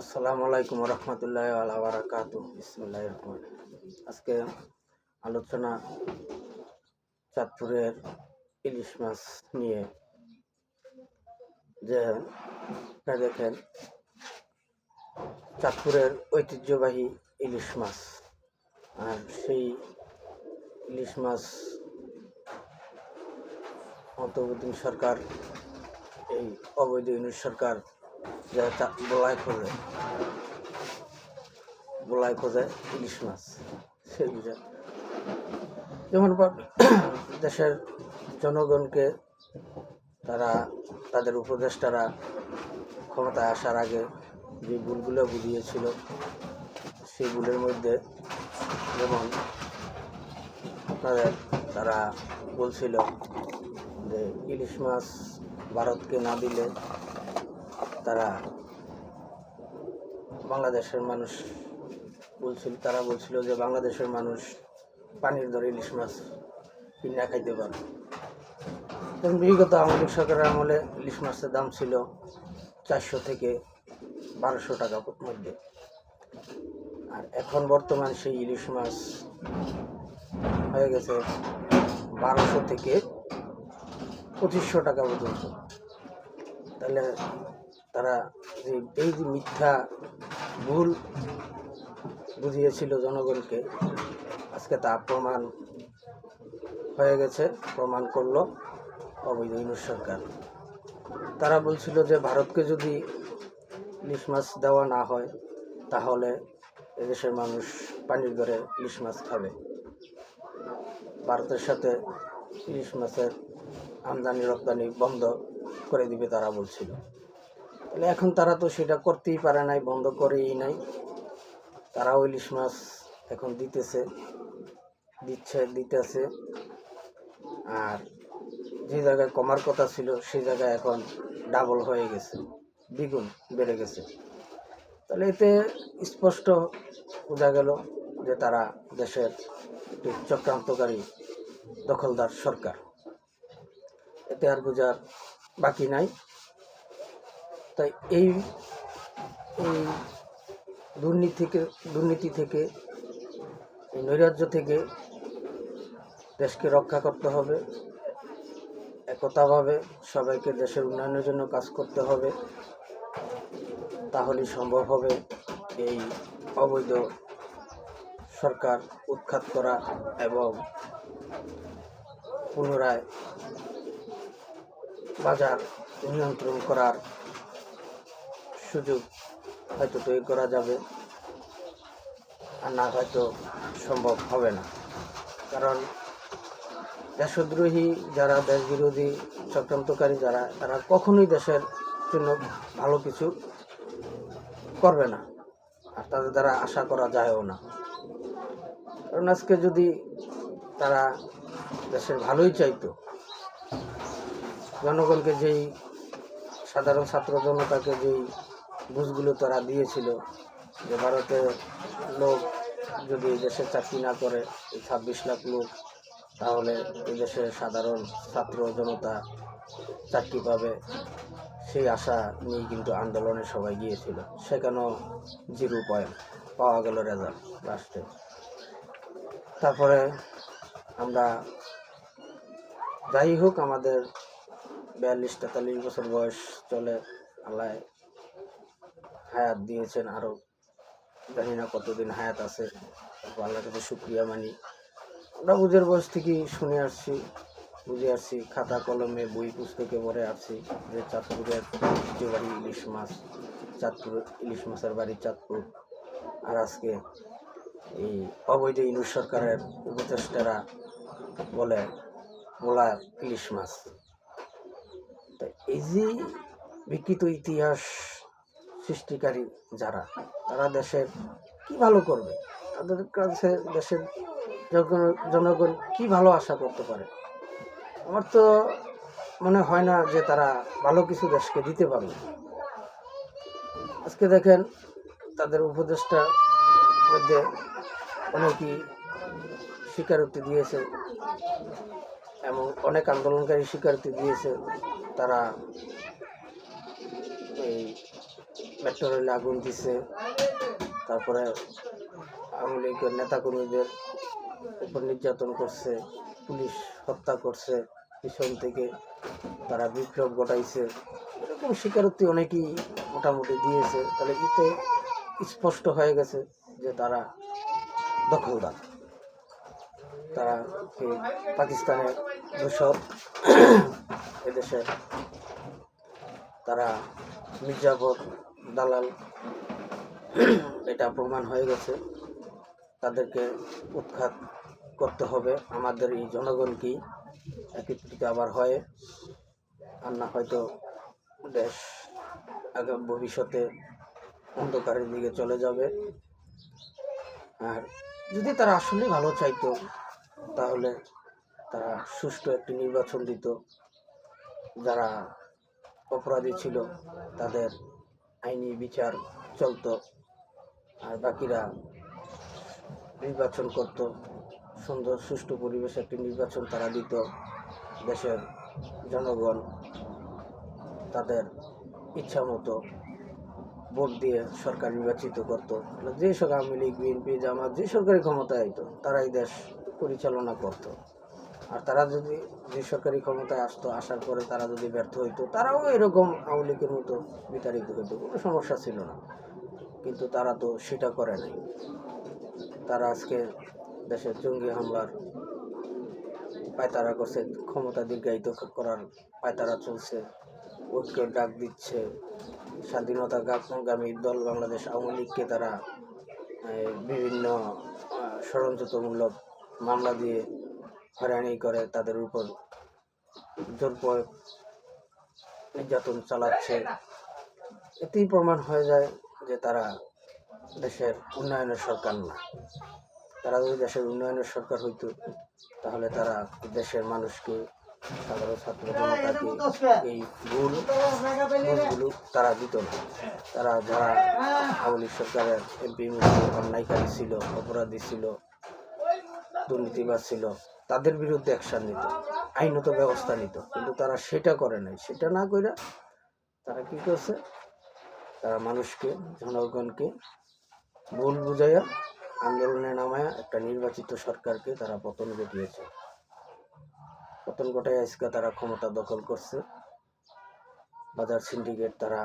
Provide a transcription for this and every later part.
আসসালামু আলাইকুম রহমতুল্লাহ আলা বারাকাতু বিসমুল্লাহ রহমান আজকে আলোচনা চাঁদপুরের ইলিশ মাছ নিয়ে। যে দেখেন, চাঁদপুরের ঐতিহ্যবাহী ইলিশ মাছ। আর সেই ইলিশ মাছ অন্তর্বর্তী সরকার, এই অবৈধ ইউনিট সরকার যা চা- বলাই খোঁজে। বলাই খোঁজে ইলিশ মাছ। সেই যেমন দেশের জনগণকে তারা, তাদের উপদেষ্টারা ক্ষমতায় আসার আগে যে ভুলগুলো বুঝিয়েছিল সেই ভুলের মধ্যে যেমন আপনাদের তারা বলছিল যে ইলিশ মাছ ভারতকে না দিলে তারা বাংলাদেশের মানুষ বলছিল, তারা বলছিল যে বাংলাদেশের মানুষ পানির দরে ইলিশ মাছ কিনা খাইতে পারে। এবং বিগত আওয়ামী সরকারের আমলে ইলিশ মাছের দাম ছিল চারশো থেকে বারোশো টাকার মধ্যে। আর এখন বর্তমান সেই ইলিশ মাছ হয়ে গেছে বারোশো থেকে পঁচিশশো টাকা পর্যন্ত। তাহলে তারা যে এই যে মিথ্যা ভুল বুঝিয়েছিল জনগণকে, আজকে তা প্রমাণ হয়ে গেছে, প্রমাণ করল অবৈধ ইউনুস সরকার। তারা বলছিল যে ভারতকে যদি ইলিশ মাছ দেওয়া না হয়, তাহলে এদেশের মানুষ পানির দরে ইলিশ মাছ খাবে। ভারতের সাথে ইলিশ মাছের আমদানি রপ্তানি বন্ধ করে দিবে তারা বলছিল। তাহলে এখন তারা তো সেটা করতেই পারে নাই, বন্ধ করেই নাই। তারাও ইলিশ মাছ এখন দিতেছে, দিচ্ছে, দিতেছে। আর যে জায়গায় কমার কথা ছিল সেই জায়গায় এখন ডাবল হয়ে গেছে, দ্বিগুণ বেড়ে গেছে। তাহলে এতে স্পষ্ট বোঝা গেল যে তারা দেশের একটি চক্রান্তকারী দখলদার সরকার। এতে আর বোঝার বাকি নাই। তাই এই দুর্নীতি থেকে দুর্নীতি থেকে নৈরাজ্য থেকে দেশকে রক্ষা করতে হবে, একতাভাবে সবাইকে দেশের উন্নয়নের জন্য কাজ করতে হবে, তাহলেই সম্ভব হবে এই অবৈধ সরকার উৎখাত করা এবং পুনরায় বাজার নিয়ন্ত্রণ করার সুযোগ হয়তো তৈরি করা যাবে আর না হয়তো সম্ভব হবে না। কারণ দেশদ্রোহী যারা দেশ বিরোধী চক্রান্তকারী যারা, তারা কখনোই দেশের জন্য ভালো কিছু করবে না আর তাদের দ্বারা আশা করা যায়ও না। কারণ আজকে যদি তারা দেশের ভালোই চাইতো, জনগণকে যেই সাধারণ ছাত্র জনতাকে যেই বুঝগুলো তারা দিয়েছিল যে ভারতের লোক যদি এই দেশে চাকরি না করে, এই ছাব্বিশ লাখ লোক, তাহলে এই দেশের সাধারণ ছাত্র জনতা চাকরি পাবে। সেই আশা নিয়ে কিন্তু আন্দোলনে সবাই গিয়েছিল। সেখানেও জিরো পয়েন্ট পাওয়া গেল রেজাল্ট লাস্টে। তারপরে আমরা যাই হোক, আমাদের বিয়াল্লিশ তেতাল্লিশ বছর বয়স চলে, আল্লাহ হায়াত দিয়েছেন আরও জানি না কতদিন হায়াত আছে। আল্লাহ কাছে শুক্রিয়া মানি। আমরা বুঝের বয়স থেকেই শুনে আসছি, বুঝে আসছি, খাতা কলমে বই পুস্তকে পড়ে আসছি যে চাঁদপুরের যে বাড়ি ইলিশ মাছ, চাঁদপুর ইলিশ মাছের বাড়ি চাঁদপুর। আর আজকে এই অবৈধ ইউনুস সরকারের উপদেষ্টারা বলে বলা ইলিশ মাছ। তা এই যে বিকৃত ইতিহাস সৃষ্টিকারী যারা, তারা দেশের কি ভালো করবে? তাদের কাছে দেশের জনগণ- কি ভালো আশা করতে পারে? আমার তো মনে হয় না যে তারা ভালো কিছু দেশকে দিতে পারবে। আজকে দেখেন তাদের উপদেষ্টা মধ্যে অনেকই স্বীকারোক্তি দিয়েছে এবং অনেক আন্দোলনকারী স্বীকারোক্তি দিয়েছে। তারা এই মেট্রো আগুন দিছে। তারপরে আওয়ামী লীগের নেতাকর্মীদের উপর নির্যাতন করছে, পুলিশ হত্যা করছে, পিছন থেকে তারা বিপ্লব ঘটাইছে। এরকম স্বীকারোক্তি অনেকেই মোটামুটি দিয়েছে। তাহলে এতে স্পষ্ট হয়ে গেছে যে তারা দখলদার। তারা পাকিস্তানের দূষর এদেশের তারা মির্জাফর দালাল এটা প্রমাণ হয়ে গেছে। তাদেরকে উৎখাত করতে হবে। আমাদের এই জনগণকেই একত্রিত আবার হয়? আর না হয়তো দেশ আগামী ভবিষ্যতে অন্ধকারের দিকে চলে যাবে। আর যদি তারা আসলে ভালো চাইতো, তাহলে তারা সুষ্ঠু একটি নির্বাচন দিত। যারা অপরাধী ছিল, তাদের আইনি বিচার চলতো আর বাকিরা নির্বাচন করত। সুন্দর, সুষ্ঠু পরিবেশে একটি নির্বাচন তারা দিত। দেশের জনগণ তাদের ইচ্ছা মতো ভোট দিয়ে সরকার নির্বাচিত করতো। যে সব আওয়ামী লীগ, বিএনপি, জামাত যে সরকারি ক্ষমতায় আইতো, তারাই দেশ পরিচালনা করত। আর তারা যদি যে সরকারি ক্ষমতায় আসতো, আসার পরে তারা যদি ব্যর্থ হইতো, তারাও এরকম আওয়ামী লীগের মতো বিতাড়িত হইতো, কোনো সমস্যা ছিল না। কিন্তু তারা তো সেটা করে নাই। তারা আজকে দেশের জঙ্গি হামলার পায়তারা করছে, ক্ষমতা দীর্ঘায়িত করার পায়তারা চলছে ঐক্য ডাক দিচ্ছে, স্বাধীনতা গামী দল বাংলাদেশ আওয়ামী লীগকে তারা বিভিন্ন ষড়যন্ত্রমূলক মামলা দিয়ে হয়রানি করে তাদের উপর প্রয়োগ নির্যাতন চালাচ্ছে। এতেই প্রমাণ হয়ে যায় যে তারা দেশের উন্নয়নের সরকার না। তারা যদি দেশের উন্নয়নের সরকার হইতো, তাহলে তারা দেশের মানুষকে, সাধারণ ছাত্র জনতাকে এই ভুল ভুলগুলো তারা দিত না। তারা যারা আওয়ামী সরকারের এমপি অন্যায়কারী ছিল, অপরাধী ছিল, দুর্নীতিবাজ ছিল তাদের বিরুদ্ধে অ্যাকশন নিত, আইনত ব্যবস্থা নিত, কিন্তু তারা সেটা করে নাই। সেটা না কইরা তারা কি করছে? তারা মানুষকে, জনগণকে ভুল বুঝাইয়া, আন্দোলনে নামায়া একটা নির্বাচিত সরকারকে তারা পতন ঘটিয়েছে। পতন ঘটাই আজকে তারা ক্ষমতা দখল করছে। বাজার সিন্ডিকেট তারা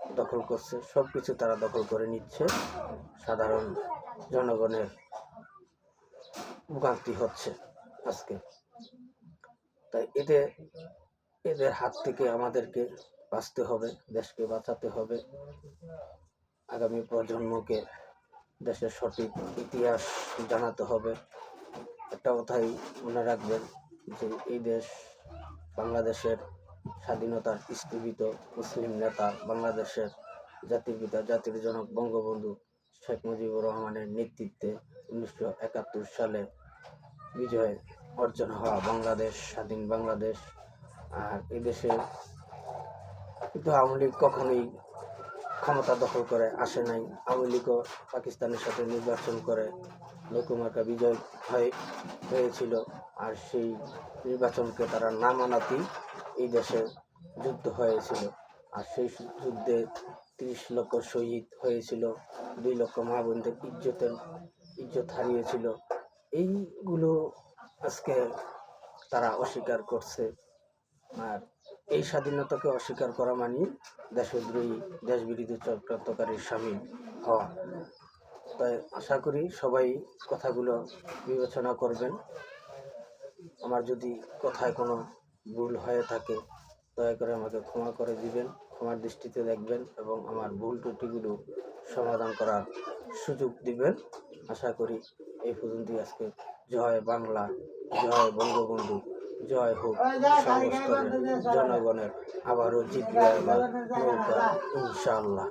দখল করছে সব কিছু তারা দখল করে নিচ্ছে। সাধারণ জনগণের ভোগান্তি হচ্ছে। আজকে। তাই এদের এদের হাত থেকে আমাদেরকে বাঁচতে হবে, দেশকে বাঁচাতে হবে। আগামী প্রজন্মকে দেশের সঠিক ইতিহাস জানাতে হবে। একটা কথাই মনে রাখবেন যে এই দেশ বাংলাদেশের স্বাধীনতার স্থীবিত মুসলিম নেতা, বাংলাদেশের জাতির পিতা জাতির জনক বঙ্গবন্ধু শেখ মুজিবুর রহমানের নেতৃত্বে উনিশশো একাত্তর সালে বিজয় অর্জন হওয়া বাংলাদেশ, স্বাধীন বাংলাদেশ, আর এদেশে কিন্তু আওয়ামী লীগ কখনোই ক্ষমতা দখল করে আসে নাই। আওয়ামী লীগও পাকিস্তানের সাথে নির্বাচন করে লকুমার্কা বিজয় হয়, হয়েছিল, আর সেই নির্বাচনকে তারা না মানাতেই এই দেশে যুদ্ধ হয়েছিল। আর সেই যুদ্ধে তিরিশ লক্ষ শহীদ হয়েছিল, দুই লক্ষ মা বোনদের ইজ্জতের, ইজ্জত হারিয়েছিল। এইগুলো আজকে তারা অস্বীকার করছে। আর এই স্বাধীনতাকে অস্বীকার করা মানে দেশদ্রোহী, দেশবিরোধী চক্রান্তকারীর সামিল হওয়া। তাই আশা করি সবাই কথাগুলো বিবেচনা করবেন। আমার যদি কথায় কোনো ভুল হয়ে থাকে, দয়া করে আমাকে ক্ষমা করে দিবেন, ক্ষমার দৃষ্টিতে দেখবেন এবং আমার ভুল ত্রুটিগুলো সমাধান করার সুযোগ দিবেন। আশা করি এই পর্যন্তই আজকে। জয় বাংলা জয় বঙ্গবন্ধু জয় হোক সমস্ত জনগণের আবারও জিতবে ইনশাআল্লাহ।